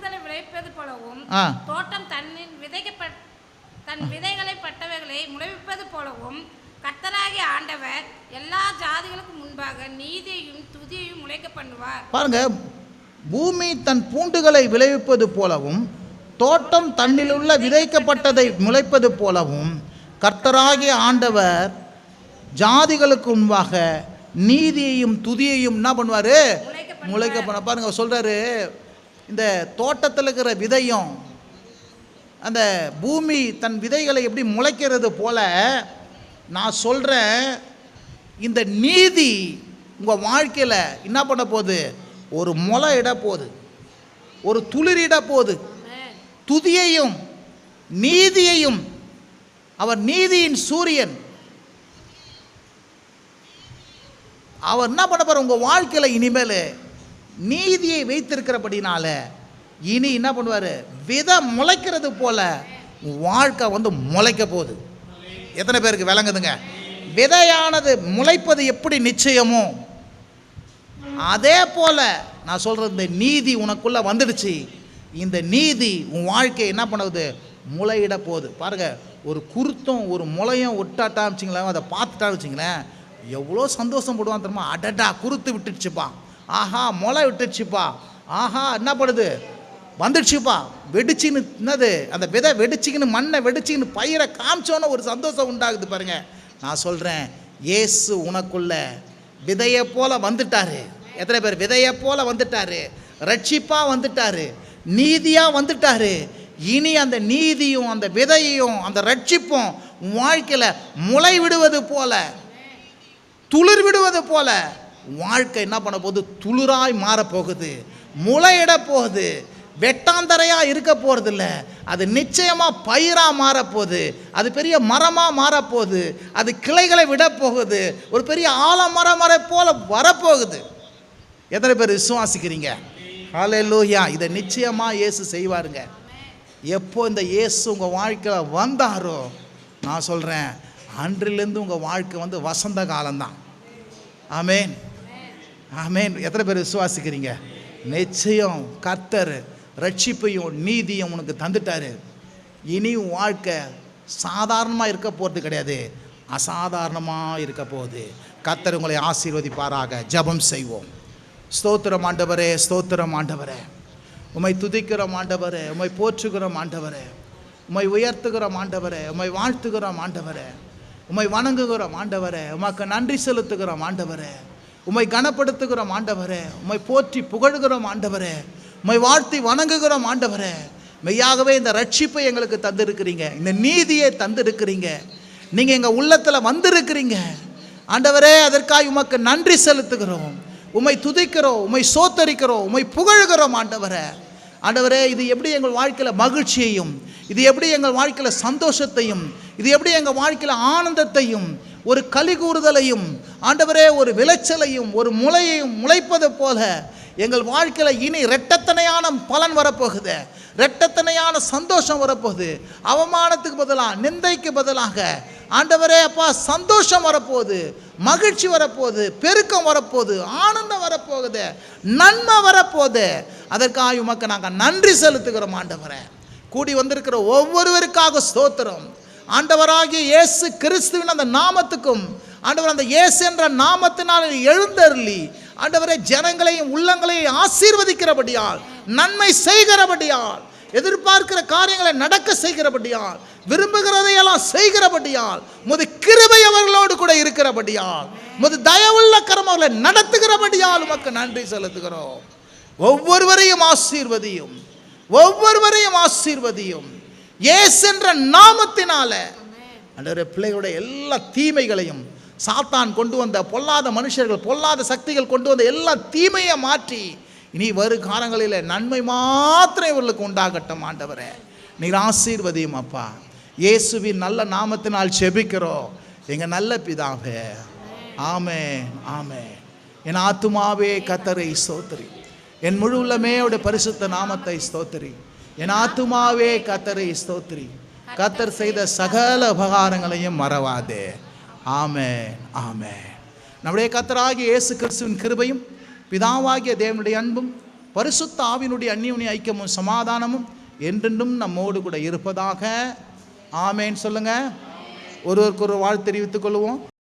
பூண்டுதலை விளைவிப்பது போலவும் தோட்டம் தன்னின் விதைக்கப்ப தன் விதைகளை பட்டவைகளை முளைவிப்பது போலவும் கர்த்தராகிய ஆண்டவர் எல்லா ஜாதிகளுக்கும் முன்பாக நீதியையும் துதியையும் முளைக்க பண்ணுவார். பாருங்க பூமி தன் பூண்டுகளை விளைவிப்பது போலவும் தோட்டம் தன்னிலுள்ள விதைக்கப்பட்டதை முளைப்பது போலவும் கர்த்தராகிய ஆண்டவர் ஜாதிகளுக்கு முன்பாக நீதியையும் துதியையும் என்ன பண்ணுவார்? முளைக்க பண்ண பாருங்க சொல்றாரு இந்த தோட்டத்தில் இருக்கிற விதையும் அந்த பூமி தன் விதைகளை எப்படி முளைக்கிறது போல நான் சொல்கிறேன் இந்த நீதி உங்கள் வாழ்க்கையில் என்ன பண்ண போகுது? ஒரு முளை இட போகுது. ஒரு துளிரிட போகுது. துதியையும் நீதியையும் அவர் நீதியின் சூரியன். அவர் என்ன பண்ண போகிறார் உங்கள் வாழ்க்கையில் இனிமேல்? நீதியை வைத்திருக்கிறபடினால இனி என்ன பண்ணுவார்? விதை முளைக்கிறது போல உன் வாழ்க்கை வந்து முளைக்க போகுது. எத்தனை பேருக்கு விளங்குதுங்க? விதையானது முளைப்பது எப்படி நிச்சயமோ அதே போல நான் சொல்கிறது இந்த நீதி உனக்குள்ளே வந்துடுச்சு. இந்த நீதி உன் வாழ்க்கையை என்ன பண்ணுது? முளையிட போகுது. பாருங்க ஒரு குருத்தும் ஒரு முளையும் விட்டாட்டா வச்சுங்களேன் அதை பார்த்துட்டா வச்சிங்களேன் எவ்வளோ சந்தோஷம் போடுவான் தெரியுமா? அடடா குருத்து விட்டுடுச்சுப்பா. ஆஹா முளை விட்டுடுச்சுப்பா. ஆஹா என்ன பண்ணுது வந்துடுச்சுப்பா. வெடிச்சின்னு என்னது? அந்த விதை வெடிச்சிக்கின்னு மண்ணை வெடிச்சிக்கின்னு பயிரை காமிச்சோன்னு ஒரு சந்தோஷம் உண்டாகுது பாருங்க. நான் சொல்கிறேன் இயேசு உனக்குள்ள விதையை போல வந்துட்டாரு. எத்தனை பேர்? விதையை போல வந்துட்டாரு. ரட்சிப்பாக வந்துட்டாரு. நீதியாக வந்துட்டாரு. இனி அந்த நீதியும் அந்த விதையையும் அந்த ரட்சிப்பும் வாழ்க்கையில் முளை விடுவது போல துளிர் விடுவது போல வாழ்க்கை என்ன பண்ண போகுது? துளிராய் மாறப்போகுது முளையிட போகுது. வெட்டாந்தரையாக இருக்க போறதில்ல. அது நிச்சயமாக பயிராக மாறப்போகுது அது பெரிய மரமாக மாறப்போகுது அது கிளைகளை விட போகுது. ஒரு பெரிய ஆலமரம் மர போல வரப்போகுது எத்தனை பேர் விசுவாசிக்கிறீங்க? ஹalleluya. இதை நிச்சயமாக இயேசு செய்வாருங்க. எப்போ இந்த இயேசு உங்கள் வாழ்க்கையில் வந்தாரோ நான் சொல்கிறேன் அன்றிலிருந்து உங்கள் வாழ்க்கை வந்து வசந்த காலம்தான். ஆமேன். ஆமேன். எத்தனை பேர் விசுவாசிக்கிறீங்க? நிச்சயம் கர்த்தர் ரட்சிப்பையும் நீதியும் உனக்கு தந்துட்டாரு. இனி வாழ்க்கை சாதாரணமாக இருக்க போகிறது கிடையாது. அசாதாரணமாக இருக்க போகுது. கர்த்தர் உங்களை ஆசீர்வதிப்பாராக. ஜெபம் செய்வோம். ஸ்தோத்திரம் ஆண்டவரே ஸ்தோத்திரம் ஆண்டவரே. உம்மை துதிக்கிறோம் ஆண்டவரே உம்மை போற்றுகிறோம் ஆண்டவரே. உமை உயர்த்துகிறோம் ஆண்டவரே உமை வாழ்த்துகிறோம் ஆண்டவரே. உமை வணங்குகிறோம் ஆண்டவரே. உமக்கு நன்றி செலுத்துகிறோம் ஆண்டவரே. உம்மை கனப்படுத்துகிறோம் ஆண்டவரே உம்மை போற்றி புகழுகிறோம் ஆண்டவரே உம்மை வாழ்த்தி வணங்குகிறோம் ஆண்டவரே. மெய்யாகவே இந்த ரட்சிப்பை எங்களுக்கு தந்திருக்கிறீங்க இந்த நீதியை தந்திருக்கிறீங்க. நீங்கள் எங்கள் உள்ளத்தில் வந்திருக்கிறீங்க. ஆண்டவரே அதற்காக உமக்கு நன்றி செலுத்துகிறோம். உம்மை துதிக்கிறோம் உம்மை சோத்தரிக்கிறோம் உம்மை புகழுகிறோம் ஆண்டவரே. ஆண்டவரே இது எப்படி எங்கள் வாழ்க்கையில் மகிழ்ச்சியையும் இது எப்படி எங்கள் வாழ்க்கையில் சந்தோஷத்தையும் இது எப்படி எங்கள் வாழ்க்கையில் ஆனந்தத்தையும் ஒரு களி கூறுதலையும் ஆண்டவரே ஒரு விளைச்சலையும் ஒரு முளையையும் முளைப்பது போல எங்கள் வாழ்க்கையில் இனி ரெட்டத்தனையான பலன் வரப்போகுது. ரெட்டத்தனையான சந்தோஷம் வரப்போகுது. அவமானத்துக்கு பதிலாக நிந்தைக்கு பதிலாக ஆண்டவரே அப்பா சந்தோஷம் வரப்போகுது. மகிழ்ச்சி வரப்போகுது. பெருக்கம் வரப்போகுது. ஆனந்தம் வரப்போகுது. நன்மை வரப்போகுது. அதற்காக உமக்கு நாங்கள் நன்றி செலுத்துகிறோம் ஆண்டவரே. கூடி வந்திருக்கிற ஒவ்வொருவருக்காக ஸ்தோத்திரம். ஆண்டவராகிய இயேசு கிறிஸ்துவின் அந்த நாமத்துக்கும் ஆண்டவர் அந்த இயேசு என்ற நாமத்தினால் எழுந்தருளி ஆண்டவரை ஜனங்களையும் உள்ளங்களையும் ஆசீர்வதிக்கிறபடியால் நன்மை செய்கிறபடியால் எதிர்பார்க்கிற காரியங்களை நடக்க செய்கிறபடியால் விரும்புகிறதையெல்லாம் செய்கிறபடியால் முது கிருபை அவர்களோடு கூட இருக்கிறபடியால் முது தயவுள்ள கரம் அவர்களை நடத்துகிறபடியால் உமக்கு நன்றி செலுத்துகிறோம். ஒவ்வொருவரையும் ஆசீர்வதியும் ஒவ்வொருவரையும் ஆசீர்வதியும். இயேசு என்ற நாமத்தினால ஆண்டவரே பிள்ளைகளுடைய எல்லா தீமைகளையும் சாத்தான் கொண்டு வந்த பொல்லாத மனுஷர்கள் பொல்லாத சக்திகள் கொண்டு வந்த எல்லா தீமையை மாற்றி இனி வரு காலங்களில் நன்மை மாத்திரம் இவர்களுக்கு உண்டாகட்டும் ஆண்டவரே. நீர் ஆசீர்வதியும் அப்பா. இயேசுவின் நல்ல நாமத்தினால் செபிக்கிறோம் எங்கள் நல்ல பிதாவே. ஆமே ஆமே என் ஆத்துமாவே கத்தரை ஸ்தோத்திரி. என் முழு உள்ளமே அவருடைய பரிசுத்த நாமத்தை ஸ்தோத்திரி. என் ஆத்துமாவே கத்தரை ஸ்தோத்ரி கத்தர் செய்த சகல உபகாரங்களையும் மறவாதே. ஆமே ஆமே நம்முடைய கத்தராகிய இயேசு கிறிஸ்துவின் கிருபையும் பிதாவாகிய தேவனுடைய அன்பும் பரிசுத்த ஆவினுடைய அந்நியுனி ஐக்கியமும் சமாதானமும் என்றென்றும் நம்மோடு கூட இருப்பதாக. ஆமேன்னு சொல்லுங்க. ஒருவருக்கு ஒரு வாழ்த்து தெரிவித்துக் கொள்வோம்.